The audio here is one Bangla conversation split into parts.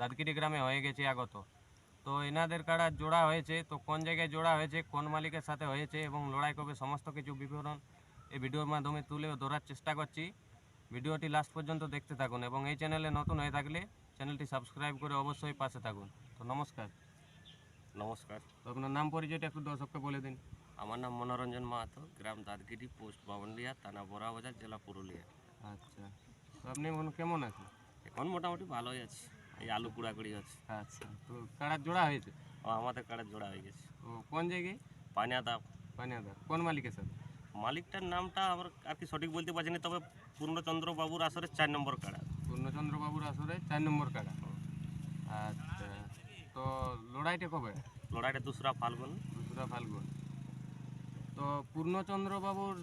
দাদকিটি গ্রামে হয়ে গেছে আগত। তো এনাদের কারা জোড়া হয়েছে তো কোন জায়গায় জোড়া হয়েছে কোন মালিকের সাথে হয়েছে এবং লড়াই কবে সমস্ত কিছু বিবরণ এই ভিডিওর মাধ্যমে তুলে ধরার চেষ্টা করছি। ভিডিওটি লাস্ট পর্যন্ত দেখতে থাকুন এবং এই চ্যানেলে নতুন হয়ে থাকলে চ্যানেলটি সাবস্ক্রাইব করে অবশ্যই পাশে থাকুন। তো নমস্কার। নমস্কার। তো আপনার নাম পরিচয়টা একটু দর্শককে বলে দিন। আমার নাম মনোরঞ্জন মাহাতো গ্রাম দাদগিরি পোস্ট বাবনডিয়া থানা বড়াবাজার জেলা পুরুলিয়া। আচ্ছা। তো আপনি মনে কেমন আছেন? এখন মোটামুটি ভালোই আছে। এই আলু কুড়াকুড়ি আছে। আচ্ছা তো কাড়ার জোড়া হয়েছে? ও আমাদের কাড়ে জোড়া হয়ে গেছে। তো কোন জায়গায়? পানিয়াদা। পানিয়াদার কোন মালিকের সাথে? মালিকটার নামটা আমার আর কি সঠিক বলতে পারছি না তবে পূর্ণচন্দ্র বাবুর আসরে চার নম্বর কাড়া। পূর্ণচন্দ্র বাবুর আসরে চার নম্বর কাড়া। আচ্ছা তো লড়াইটা কবে? লড়াইটা দুসরা ফাল্গুন। দুসরা ফাল্গুন। তো পূর্ণচন্দ্র বাবুর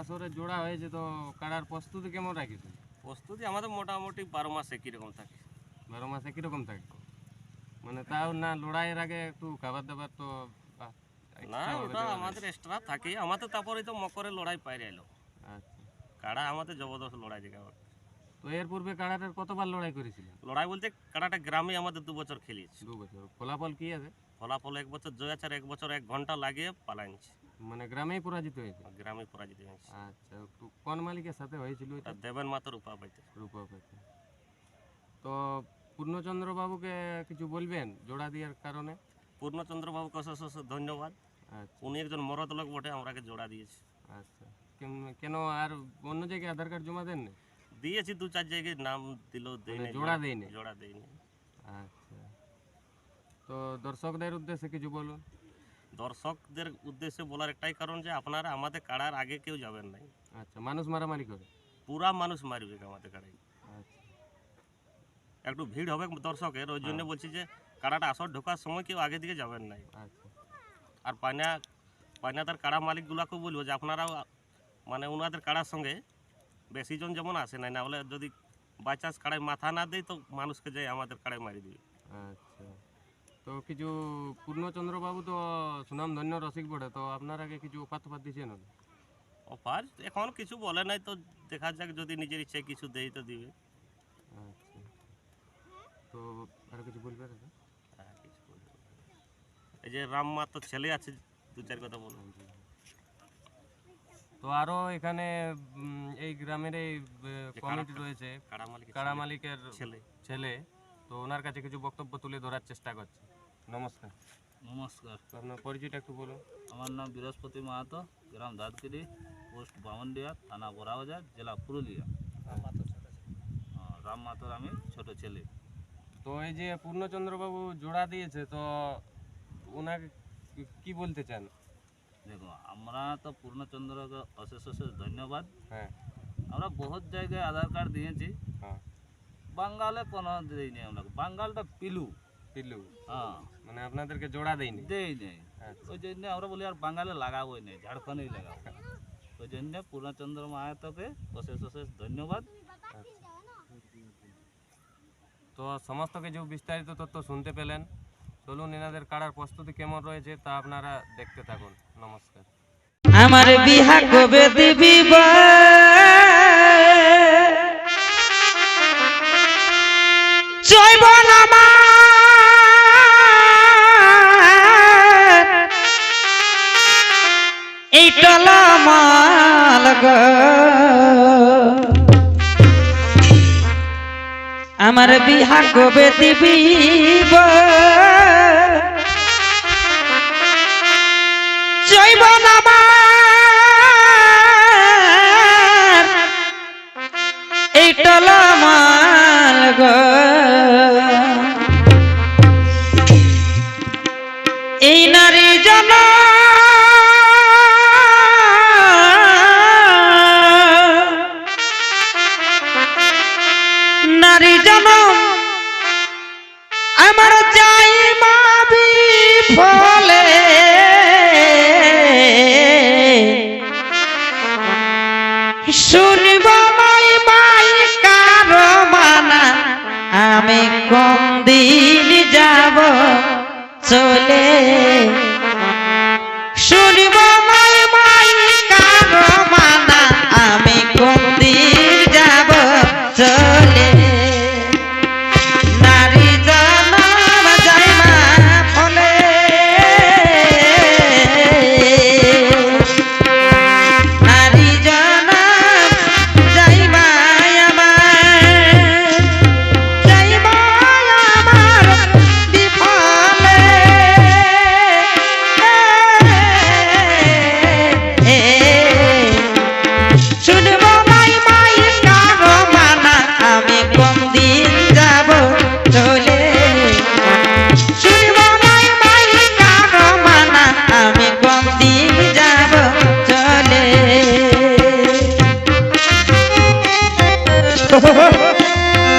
আসরে জোড়া হয়েছে তো কাড়ার প্রস্তুতি কেমন রাখিছে প্রস্তুতি আমাদের মোটামুটি বারো মাস একই রকম থাকে। বারো মাসে কীরকম থাকে মানে তাও না লড়াইয়ের আগে একটু খাবার দাবার তো না ওটা আমাদের এক্সট্রা থাকে। আমাদের তারপরে তো মকরে লড়াই পাইরে এলো। আচ্ছা। কাড়া আমাদের জবরদস্ত লড়াই জায়গা তো এর পূর্বে কাড়াটার কতবার লড়াই করেছিলেন? লড়াই বলতে কাড়াটা গ্রামে আমাদের দু বছর খেলিয়েছে। দু বছর। ফলাফল কি আছে? ফলাফল এক বছর জয় আছে আর এক বছর এক ঘণ্টা লাগিয়ে পালাইছে। মানে গ্রামেই পরাজিত হয়েছে? গ্রামে পরাজিত হয়েছে। আচ্ছা কোন মালিকের সাথে হয়েছিল এটা? দেবেন মাতার উপা পাইতে। রূপা পেতে তো পূর্ণচন্দ্র বাবুকে কিছু বলবেন জোড়া দেওয়ার কারণে? পূর্ণচন্দ্র বাবুকে অশেষ অশেষ ধন্যবাদ। আচ্ছা। উনি একজন মরদ লোক বটে আমরাকে জোড়া দিয়েছে। আচ্ছা। কেন আর অন্য জায়গায় আধার কার্ড জমা দেন দিয়েছি দু চার জায়গায় নাম দিল মানে জোড়া দেয়নি? জোড়া দেয়নি। আচ্ছা। তো দর্শকদের উদ্দেশ্যে কিছু বলুন। দর্শকদের উদ্দেশ্যে বলার একটাই কারণ যে আপনারা আমাদের কাড়ার আগে কেউ যাবেন নাই। আচ্ছা মানুষ মারামারি করে? পুরা মানুষ মারবে আমাদের কাড়াই একটু ভিড় হবে দর্শকের ওই জন্য বলছি যে কাড়াটা আসর ঢোকার সময় কেউ আগে দিকে যাবেন নাই। আচ্ছা। আর পায়না পায়নাদার কাড়া মালিকগুলোকেও বলব যে আপনারাও মানে ওনাদের কাড়ার সঙ্গে বেশি জন যেমন আসে নাই না হলে যদি বাই চান্স কাড়ায় মাথা না দেয় তো মানুষকে যাই আমাদের কাড়ায় মারি দিবে। আচ্ছা। তো কিছু পূর্ণচন্দ্র বাবু তো সুনাম ধন্য রসিক বটে তো আপনার আগে কিছু অফার টফার দিয়েছেন? অফার এখন কিছু বলে নাই তো দেখা যাক যদি নিজের ইচ্ছে কিছু দেই তো দিবে। আচ্ছা। তো আর কিছু বলবে দাদা? হ্যাঁ, কিছু বলবে। না। এই যে রাম মা তো ছেলে আছে দু চার কথা বলুন তো আরও এখানে উম, এই গ্রামের এই কমিটি রয়েছে কাড়া মালিক কাড়া মালিকের ছেলে। ছেলে। তো ওনার কাছে কিছু বক্তব্য তুলে ধরার চেষ্টা করছে। নমস্কার। নমস্কার। তো আপনার পরিচয়টা একটু বলুন। আমার নাম বৃহস্পতি মাহাতো গ্রাম দাদকিরি পোস্ট বামনডিয়া থানা বড়াবাজার জেলা পুরুলিয়া। হ্যাঁ, রাম মাহাতোর আমি ছোট ছেলে। তো এই যে পূর্ণচন্দ্রবাবু জোড়া দিয়েছে তো ওনাকে কি- কি বলতে চান? দেখো আমরা তো পূর্ণচন্দ্রকে অশেষ অশেষ ধন্যবাদ। হ্যাঁ। আমরা বহুত জায়গায় আধার কার্ড দিয়েছি। হ্যাঁ। বাঙ্গালে কোনো দিইনি আমরা। বাঙ্গালটা পিলু। পিল্লু হ্যাঁ। মানে আপনাদেরকে জোড়া দেয়নি দেই নেই আচ্ছা। ওই জন্য আমরা বলি আর বাঙ্গালে লাগাবোই নেই ঝাড়খণ্ডেই লাগাবো। ওই জন্য পূর্ণচন্দ্র মাহাতোকে অশেষ অশেষ ধন্যবাদ। তো সমস্ত কিছু বিস্তারিত তথ্য শুনতে পেলেন, চলুন এনাদের কাড়ার প্রস্তুতি কেমন রয়েছে তা আপনারা দেখতে থাকুন। নমস্কার। আমার বিহা কবে দিবি এই টলা। আমার বিহা কবে দিবি বা? জৈবন আমার এই টলা মাল গো এই নারী জন নারী জন আমার চাই মাবি ফলে শুনব মাই মাই কার মানা। আমি কোন দিন যাব? চলে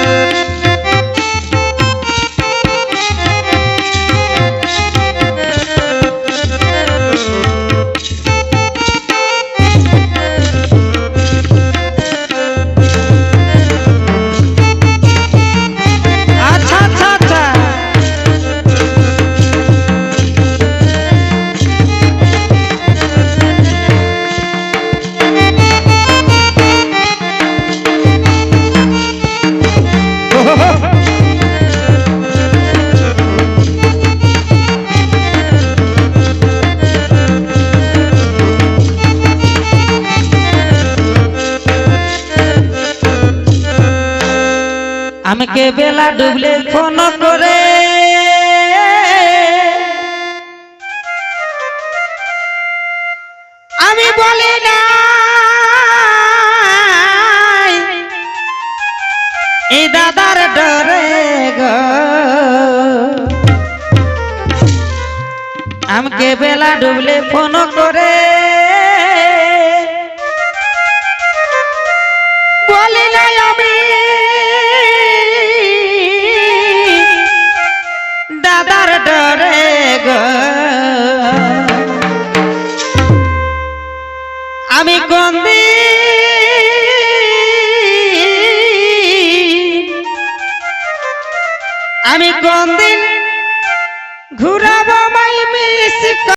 আচ্ছা আমাকে বেলা ডুবলে ফোন করে। আমি বলি না এই দাদার ডরে আমাকে বেলা ডুবলে ফোন করে। আমি গন্দি আমি কোনদিন